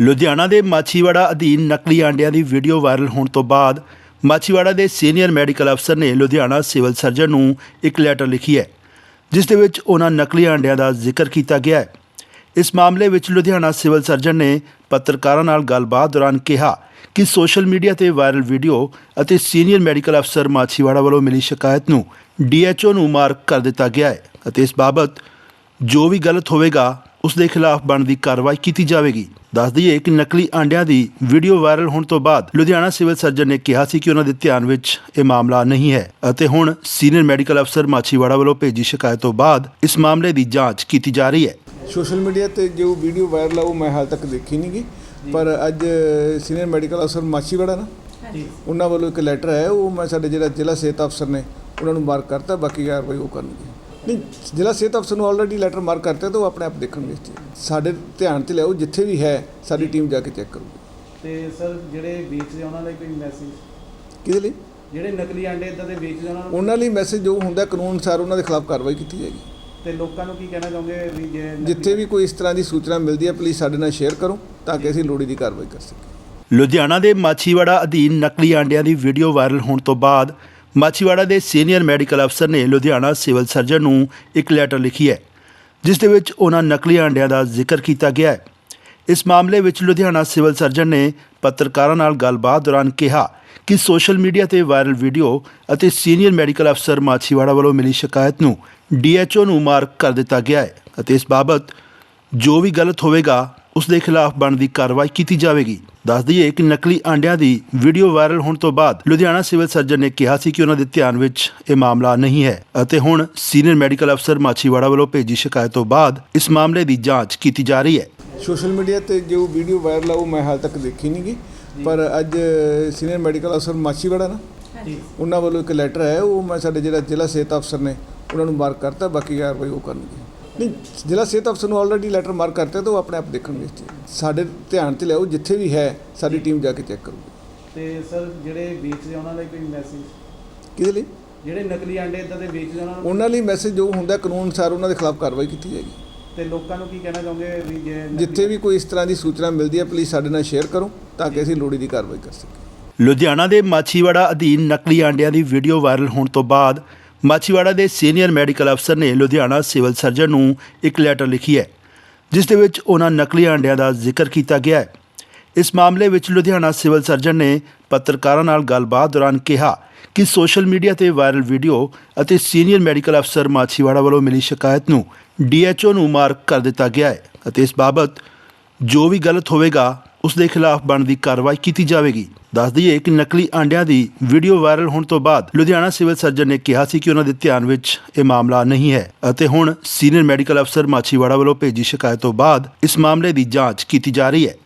ਲੁਧਿਆਣਾ ਦੇ ਮਾਛੀਵਾੜਾ ਅਧੀਨ ਨਕਲੀ ਆਂਡਿਆਂ ਦੀ ਵੀਡੀਓ ਵਾਇਰਲ ਹੋਣ ਤੋਂ ਬਾਅਦ ਮਾਛੀਵਾੜਾ ਦੇ ਸੀਨੀਅਰ ਮੈਡੀਕਲ ਅਫਸਰ ਨੇ ਲੁਧਿਆਣਾ ਸਿਵਲ ਸਰਜਨ ਨੂੰ ਇੱਕ ਲੈਟਰ ਲਿਖੀ ਹੈ, ਜਿਸ ਦੇ ਵਿੱਚ ਉਹਨਾਂ ਨਕਲੀ ਆਂਡਿਆਂ ਦਾ ਜ਼ਿਕਰ ਕੀਤਾ ਗਿਆ ਹੈ। ਇਸ ਮਾਮਲੇ ਵਿੱਚ ਲੁਧਿਆਣਾ ਸਿਵਲ ਸਰਜਨ ਨੇ ਪੱਤਰਕਾਰਾਂ ਨਾਲ ਗੱਲਬਾਤ ਦੌਰਾਨ ਕਿਹਾ ਕਿ ਸੋਸ਼ਲ ਮੀਡੀਆ ਤੇ ਵਾਇਰਲ ਵੀਡੀਓ ਅਤੇ ਸੀਨੀਅਰ ਮੈਡੀਕਲ ਅਫਸਰ ਮਾਛੀਵਾੜਾ ਵੱਲੋਂ ਮਿਲੀ ਸ਼ਿਕਾਇਤ ਨੂੰ ਡੀਐਚਓ ਨੂੰ ਮਾਰਕ ਕਰ ਦਿੱਤਾ ਗਿਆ ਹੈ ਅਤੇ ਇਸ ਬਾਬਤ ਜੋ ਵੀ ਗਲਤ ਹੋਵੇਗਾ ਉਸ ਦੇ ਖਿਲਾਫ ਬਣਦੀ ਕਾਰਵਾਈ ਕੀਤੀ ਜਾਵੇਗੀ। ਦੱਸ ਦਈਏ ਕਿ ਨਕਲੀ ਆਂਡਿਆਂ ਦੀ ਵੀਡੀਓ ਵਾਇਰਲ ਹੋਣ ਤੋਂ ਬਾਅਦ ਲੁਧਿਆਣਾ ਸਿਵਲ ਸਰਜਨ ਨੇ ਕਿਹਾ ਸੀ ਕਿ ਉਹਨਾਂ ਦੇ ਧਿਆਨ ਵਿੱਚ ਇਹ ਮਾਮਲਾ ਨਹੀਂ ਹੈ ਅਤੇ ਹੁਣ ਸੀਨੀਅਰ ਮੈਡੀਕਲ ਅਫਸਰ ਮਾਛੀਵਾੜਾ ਵੱਲੋਂ ਭੇਜੀ ਸ਼ਿਕਾਇਤ ਤੋਂ ਬਾਅਦ ਇਸ ਮਾਮਲੇ ਦੀ ਜਾਂਚ ਕੀਤੀ ਜਾ ਰਹੀ ਹੈ। ਸੋਸ਼ਲ ਮੀਡੀਆ ਤੇ ਜੋ ਵੀਡੀਓ ਵਾਇਰਲ ਆ ਉਹ ਮੈਂ ਹਾਲ ਤੱਕ ਦੇਖੀ ਨਹੀਂ ਗੀ। ਪਰ ਅੱਜ ਸੀਨੀਅਰ ਮੈਡੀਕਲ ਅਫਸਰ ਮਾਛੀਵਾੜਾ ਨਾ ਉਹਨਾਂ ਵੱਲੋਂ ਇੱਕ ਲੈਟਰ ਆਇਆ ਉਹ ਮੈਂ ਸਾਡੇ ਜਿਹੜਾ ਜ਼ਿਲ੍ਹਾ ਸਿਹਤ ਅਫਸਰ ਨੇ ਉਹਨਾਂ ਨੂੰ ਮਾਰਕ ਕਰਤਾ ਬਾਕੀ ਕਾਰਵਾਈ ਉਹ ਕਰਨਗੇ। ਨਹੀਂ ਜ਼ਿਲ੍ਹਾ ਸਿਹਤ ਅਫਸਰ ਨੂੰ ਆਲਰੇਡੀ ਲੈਟਰ ਮਾਰਕ ਕਰਤਾ ਤਾਂ ਉਹ ਆਪਣੇ ਆਪ ਦੇਖਣਗੇ ਇਸ ਚੀਜ਼ ਨੂੰ। ਸਾਡੇ ਧਿਆਨ 'ਚ ਲਿਆਓ ਜਿੱਥੇ ਵੀ ਹੈ ਸਾਡੀ ਟੀਮ ਜਾ ਕੇ ਚੈੱਕ ਕਰੂਗੀ। ਤੇ ਸਰ ਜਿਹੜੇ ਵੇਚਦੇ ਉਹਨਾਂ ਲਈ ਕੋਈ ਮੈਸੇਜ ਕਿਹਦੇ ਲਈ? ਜਿਹੜੇ ਨਕਲੀ ਆਂਡੇ ਇਦਾਂ ਦੇ ਵੇਚਦੇ ਉਹਨਾਂ ਨੂੰ? ਉਹਨਾਂ ਲਈ ਮੈਸੇਜ ਜੋ ਹੁੰਦਾ ਕਾਨੂੰਨ ਅਨੁਸਾਰ ਉਹਨਾਂ ਦੇ ਖਿਲਾਫ ਕਾਰਵਾਈ ਕੀਤੀ ਜਾਏਗੀ। ਤੇ ਲੋਕਾਂ ਨੂੰ ਕੀ ਕਹਿਣਾ ਚਾਹੋਗੇ ਵੀ ਜੇ ਜਿੱਥੇ ਵੀ ਕੋਈ ਇਸ ਤਰ੍ਹਾਂ ਦੀ ਸੂਚਨਾ ਮਿਲਦੀ ਹੈ ਪਲੀਜ਼ ਸਾਡੇ ਨਾਲ ਸ਼ੇਅਰ ਕਰੋ ਤਾਂ ਕਿ ਅਸੀਂ ਲੋੜੀਂਦੀ ਕਾਰਵਾਈ ਕਰ ਸਕੀਏ। ਲੁਧਿਆਣਾ ਦੇ ਮਾਛੀਵਾੜਾ ਅਧੀਨ ਨਕਲੀ ਆਂਡਿਆਂ ਦੀ ਵੀਡੀਓ ਵਾਇਰਲ ਹੋਣ ਤੋਂ ਬਾਅਦ ਮਾਛੀਵਾੜਾ ਦੇ ਸੀਨੀਅਰ ਮੈਡੀਕਲ ਅਫਸਰ ਨੇ ਲੁਧਿਆਣਾ ਸਿਵਲ ਸਰਜਨ ਨੂੰ ਇੱਕ ਲੈਟਰ ਲਿਖੀ ਹੈ, ਜਿਸ ਦੇ ਵਿੱਚ ਉਹਨਾਂ ਨਕਲੀ ਆਂਡਿਆਂ ਦਾ ਜ਼ਿਕਰ ਕੀਤਾ ਗਿਆ ਹੈ। ਇਸ ਮਾਮਲੇ ਵਿੱਚ ਲੁਧਿਆਣਾ ਸਿਵਲ ਸਰਜਨ ਨੇ ਪੱਤਰਕਾਰਾਂ ਨਾਲ ਗੱਲਬਾਤ ਦੌਰਾਨ ਕਿਹਾ ਕਿ ਸੋਸ਼ਲ ਮੀਡੀਆ ਤੇ ਵਾਇਰਲ ਵੀਡੀਓ ਅਤੇ ਸੀਨੀਅਰ ਮੈਡੀਕਲ ਅਫਸਰ ਮਾਛੀਵਾੜਾ ਵੱਲੋਂ ਮਿਲੀ ਸ਼ਿਕਾਇਤ ਨੂੰ ਡੀਐਚਓ ਨੂੰ ਮਾਰਕ ਕਰ ਦਿੱਤਾ ਗਿਆ ਹੈ ਅਤੇ ਇਸ ਬਾਬਤ ਜੋ ਵੀ ਗਲਤ ਹੋਵੇਗਾ, ਉਸ ਦੇ ਖਿਲਾਫ ਬਣਦੀ ਕਾਰਵਾਈ ਕੀਤੀ ਜਾਵੇਗੀ। ਦੱਸ ਦਈਏ ਕਿ ਨਕਲੀ ਆਂਡਿਆਂ ਦੀ ਵੀਡੀਓ ਵਾਇਰਲ ਹੋਣ ਤੋਂ ਬਾਅਦ ਲੁਧਿਆਣਾ ਸਿਵਲ ਸਰਜਨ ਨੇ ਕਿਹਾ ਸੀ ਕਿ ਉਹਨਾਂ ਦੇ ਧਿਆਨ ਵਿੱਚ ਇਹ ਮਾਮਲਾ ਨਹੀਂ ਹੈ ਅਤੇ ਹੁਣ ਸੀਨੀਅਰ ਮੈਡੀਕਲ ਅਫਸਰ ਮਾਛੀਵਾੜਾ ਵੱਲੋਂ ਭੇਜੀ ਸ਼ਿਕਾਇਤ ਤੋਂ ਬਾਅਦ ਇਸ ਮਾਮਲੇ ਦੀ ਜਾਂਚ ਕੀਤੀ ਜਾ ਰਹੀ ਹੈ। ਸੋਸ਼ਲ ਮੀਡੀਆ ਤੇ ਜੋ ਵੀਡੀਓ ਵਾਇਰਲ ਆ ਉਹ ਮੈਂ ਹਾਲ ਤੱਕ ਦੇਖੀ ਨਹੀਂ ਗੀ ਪਰ ਅੱਜ ਸੀਨੀਅਰ ਮੈਡੀਕਲ ਅਫਸਰ ਮਾਛੀਵਾੜਾ ਨਾ ਉਹਨਾਂ ਵੱਲੋਂ ਇੱਕ ਲੈਟਰ ਆਇਆ ਉਹ ਮੈਂ ਸਾਡੇ ਜਿਹੜਾ ਜ਼ਿਲ੍ਹਾ ਸਿਹਤ ਅਫਸਰ ਨੇ ਉਹਨਾਂ ਨੂੰ ਮਾਰਕ ਕਰਤਾ ਬਾਕੀ ਕਾਰਵਾਈ ਉਹ ਕਰਨਗੇ। ਨਹੀਂ ਜ਼ਿਲ੍ਹਾ ਸਿਹਤ ਅਫਸਰ ਨੂੰ ਆਲਰੇਡੀ ਲੈਟਰ ਮਾਰਕ ਕਰਤਾ ਤਾਂ ਉਹ ਆਪਣੇ ਆਪ ਦੇਖਣਗੇ। ਇਸ ਚੀਜ਼। ਸਾਡੇ ਧਿਆਨ 'ਚ ਲਿਆਓ ਜਿੱਥੇ ਵੀ ਹੈ ਸਾਡੀ ਟੀਮ ਜਾ ਕੇ ਚੈੱਕ ਕਰੂਗੀ। ਤੇ ਸਰ ਜਿਹੜੇ ਵੇਚਦੇ ਉਹਨਾਂ ਲਈ ਕੋਈ ਮੈਸੇਜ ਕਿਹਦੇ ਲਈ? ਜਿਹੜੇ ਨਕਲੀ ਆਂਡੇ ਇਦਾਂ ਦੇ ਵੇਚਦੇ ਉਹਨਾਂ ਨੂੰ? ਉਹਨਾਂ ਲਈ ਮੈਸੇਜ ਜੋ ਹੁੰਦਾ ਕਾਨੂੰਨ ਅਨੁਸਾਰ ਉਹਨਾਂ ਦੇ ਖਿਲਾਫ ਕਾਰਵਾਈ ਕੀਤੀ ਜਾਏਗੀ। ਤੇ ਲੋਕਾਂ ਨੂੰ ਕੀ ਕਹਿਣਾ ਚਾਹੋਗੇ ਵੀ ਜੇ ਨਕਲੀ- ਜਿੱਥੇ ਵੀ ਕੋਈ ਇਸ ਤਰ੍ਹਾਂ ਦੀ ਸੂਚਨਾ ਮਿਲਦੀ ਹੈ ਪਲੀਜ਼ ਸਾਡੇ ਨਾਲ ਸ਼ੇਅਰ ਕਰੋ ਤਾਂ ਕਿ ਅਸੀਂ ਲੋੜੀਂਦੀ ਕਾਰਵਾਈ ਕਰ ਸਕੀਏ। ਲੁਧਿਆਣਾ ਦੇ ਮਾਛੀਵਾੜਾ ਅਧੀਨ ਨਕਲੀ ਆਂਡਿਆਂ ਦੀ ਵੀਡੀਓ ਵਾਇਰਲ ਹੋਣ ਤੋਂ ਬਾਅਦ ਮਾਛੀਵਾੜਾ ਦੇ ਸੀਨੀਅਰ ਮੈਡੀਕਲ ਅਫਸਰ ਨੇ ਲੁਧਿਆਣਾ ਸਿਵਲ ਸਰਜਨ ਨੂੰ ਇੱਕ ਲੈਟਰ ਲਿਖੀ ਹੈ, ਜਿਸ ਦੇ ਵਿੱਚ ਉਹਨਾਂ ਨਕਲੀ ਆਂਡਿਆਂ ਦਾ ਜ਼ਿਕਰ ਕੀਤਾ ਗਿਆ ਹੈ। ਇਸ ਮਾਮਲੇ ਵਿੱਚ ਲੁਧਿਆਣਾ ਸਿਵਲ ਸਰਜਨ ਨੇ ਪੱਤਰਕਾਰਾਂ ਨਾਲ ਗੱਲਬਾਤ ਦੌਰਾਨ ਕਿਹਾ ਕਿ ਸੋਸ਼ਲ ਮੀਡੀਆ ਤੇ ਵਾਇਰਲ ਵੀਡੀਓ ਅਤੇ ਸੀਨੀਅਰ ਮੈਡੀਕਲ ਅਫਸਰ ਮਾਛੀਵਾੜਾ ਵੱਲੋਂ ਮਿਲੀ ਸ਼ਿਕਾਇਤ ਨੂੰ ਡੀਐਚਓ ਨੂੰ ਮਾਰਕ ਕਰ ਦਿੱਤਾ ਗਿਆ ਹੈ ਅਤੇ ਇਸ ਬਾਬਤ ਜੋ ਵੀ ਗਲਤ ਹੋਵੇਗਾ, ਉਸ ਦੇ ਖਿਲਾਫ ਬਣਦੀ ਕਾਰਵਾਈ ਕੀਤੀ ਜਾਵੇਗੀ। ਦੱਸ ਦਈਏ ਕਿ ਨਕਲੀ ਆਂਡਿਆਂ ਦੀ ਵੀਡੀਓ ਵਾਇਰਲ ਹੋਣ ਤੋਂ ਬਾਅਦ ਲੁਧਿਆਣਾ ਸਿਵਲ ਸਰਜਨ ਨੇ ਕਿਹਾ ਸੀ ਕਿ ਉਹਨਾਂ ਦੇ ਧਿਆਨ ਵਿੱਚ ਇਹ ਮਾਮਲਾ ਨਹੀਂ ਹੈ ਅਤੇ ਹੁਣ ਸੀਨੀਅਰ ਮੈਡੀਕਲ ਅਫਸਰ ਮਾਛੀਵਾੜਾ ਵੱਲੋਂ ਭੇਜੀ ਸ਼ਿਕਾਇਤ ਤੋਂ ਬਾਅਦ ਇਸ ਮਾਮਲੇ ਦੀ ਜਾਂਚ ਕੀਤੀ ਜਾ ਰਹੀ ਹੈ।